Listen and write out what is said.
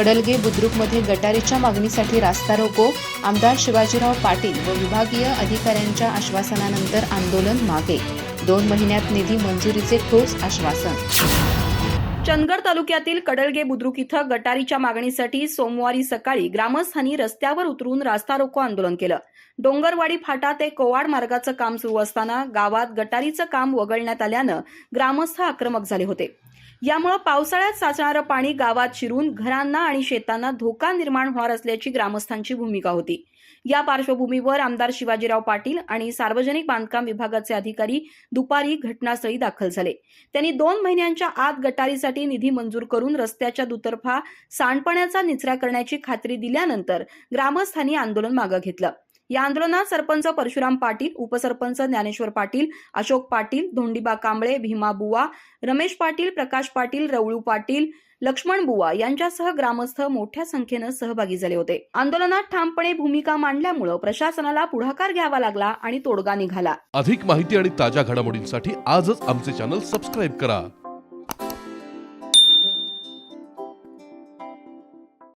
कडलगे बुद्रुकमध्ये गटारीच्या मागणीसाठी रास्ता रोको आमदार शिवाजीराव पाटील व विभागीय अधिकाऱ्यांच्या आश्वासनानंतर आंदोलन मागे. दोन महिन्यात निधी मंजुरीचे ठोस आश्वासन. चंदगड तालुक्यातील कडलगे बुद्रुक इथं गटारीच्या मागणीसाठी सोमवारी सकाळी ग्रामस्थांनी रस्त्यावर उतरून रास्ता रोको आंदोलन केलं. डोंगरवाडी फाटा ते कोवाड मार्गाचं काम सुरू असताना गावात गटारीचं काम वगळण्यात आल्यानं ग्रामस्थ आक्रमक झाले होते. यामुळे पावसाळ्यात साचणारं पाणी गावात शिरून घरांना आणि शेतांना धोका निर्माण होणार असल्याची ग्रामस्थांची भूमिका होती. या पार्श्वभूमीवर आमदार शिवाजीराव पाटील आणि सार्वजनिक बांधकाम विभागाचे अधिकारी दुपारी घटनास्थळी दाखल झाले. त्यांनी दोन महिन्यांच्या आत गटारीसाठी निधी मंजूर करून रस्त्याच्या दुतर्फा सांडपाण्याचा निचरा करण्याची खात्री दिल्यानंतर ग्रामस्थांनी आंदोलन मागं घेतलं. या आंदोलनात सरपंच परशुराम पाटील उपसरपंच ज्ञानेश्वर पाटील अशोक पाटील धोंडीबा कांबळे भीमा बुवा रमेश पाटील प्रकाश पाटील रवळू पाटील लक्ष्मण बुवा यांच्यासह ग्रामस्थ मोठ्या संख्येनं सहभागी झाले होते. आंदोलनात ठामपणे भूमिका मांडल्यामुळं प्रशासनाला पुढाकार घ्यावा लागला आणि तोडगा निघाला. अधिक माहिती आणि ताज्या घडामोडींसाठी आजच आमचे चॅनल सबस्क्राईब करा.